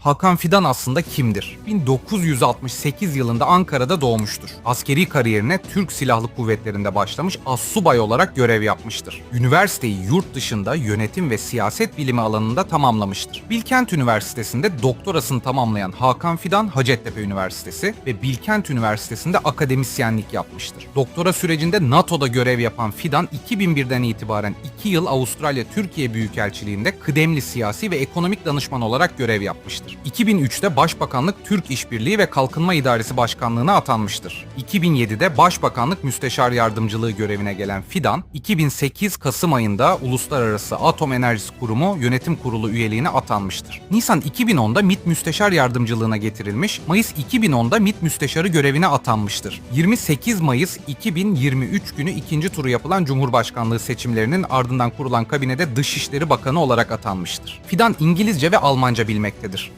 Hakan Fidan aslında kimdir? 1968 yılında Ankara'da doğmuştur. Askeri kariyerine Türk Silahlı Kuvvetleri'nde başlamış assubay olarak görev yapmıştır. Üniversiteyi yurt dışında yönetim ve siyaset bilimi alanında tamamlamıştır. Bilkent Üniversitesi'nde doktorasını tamamlayan Hakan Fidan Hacettepe Üniversitesi ve Bilkent Üniversitesi'nde akademisyenlik yapmıştır. Doktora sürecinde NATO'da görev yapan Fidan 2001'den itibaren 2 yıl Avustralya Türkiye Büyükelçiliğinde kıdemli siyasi ve ekonomik danışman olarak görev yapmıştır. 2003'te Başbakanlık Türk İşbirliği ve Kalkınma İdaresi Başkanlığı'na atanmıştır. 2007'de Başbakanlık Müsteşar Yardımcılığı görevine gelen Fidan, 2008 Kasım ayında Uluslararası Atom Enerjisi Kurumu Yönetim Kurulu üyeliğine atanmıştır. Nisan 2010'da MİT Müsteşar Yardımcılığına getirilmiş, Mayıs 2010'da MİT Müsteşarı görevine atanmıştır. 28 Mayıs 2023 günü ikinci turu yapılan Cumhurbaşkanlığı seçimlerinin ardından kurulan kabinede Dışişleri Bakanı olarak atanmıştır. Fidan İngilizce ve Almanca bilmektedir.